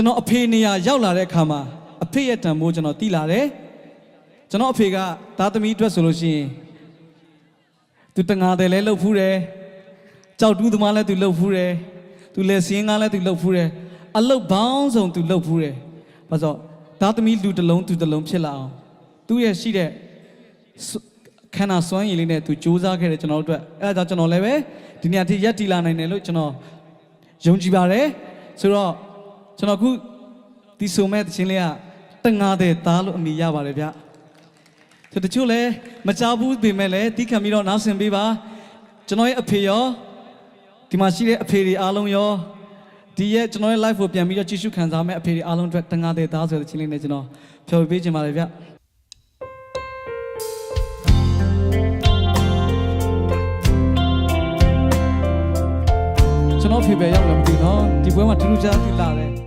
ကျွန်တော်အဖေနေရာရောက်လာတဲ့အခါမှာအဖေရဲ့တန်ဖိုးကျွန်တော်သိလာတယ်ကျွန်တော်အဖေကသားသမီးအတွက်ဆိုလို့ရှိရင်သူတငါတယ်လဲလှုပ်ဖူးတယ်ကြောက်တူးသမားလဲသူလှုပ်ဖူးတယ်သူလဲစင်းကားလဲသူလှုပ်ဖူးတယ်အလုတ်ဘောင်းဆောင်သူလှုပ်ဖူးတယ်ဘာလို့သားသမီးလူတစ်လုံးသူတစ်လုံးဖြစ်လာအောင်သူရဲ့ရှိတဲ့ခန္ဓာစွမ်းရည်လေးနဲ့သူစူးစမ်းခဲ့တယ်ကျွန်တော်တို့အတွက်အဲဒါကြောင့်ကျွန်တော်လည်းပဲဒီနေရာထိရက်တည်လာနိုင်တယ်လို့ကျွန်တော်ယုံကြည်ပါတယ်ဆိုတော့ ကျွန်တော်အခုဒီဆိုမဲ့တခြင်းလေးကတငါတဲ့သားလို့အမည်ရပါတယ်ဗျဆိုတချို့လည်းမကြဘူးပြင်မဲ့လည်းတီးခံပြီးတော့နားဆင်ပေးပါကျွန်တော်ရဲ့အဖေရောဒီမှာရှိတဲ့အဖေတွေအားလုံးရောဒီရဲ့ကျွန်တော်ရဲ့ live ကိုပြန်ပြီးတော့ကြည့်ရှုခံစားမဲ့အဖေတွေအားလုံးအတွက်တငါတဲ့သားဆိုတဲ့ခြင်းလေးနဲ့ကျွန်တော်ဖြော်ပြပေးခြင်းပါတယ်ဗျ ကျွန်တော်ဖေဖေရောက်လည်းမသိနော်ဒီပွဲမှာထူးထူးခြားသီလာတယ်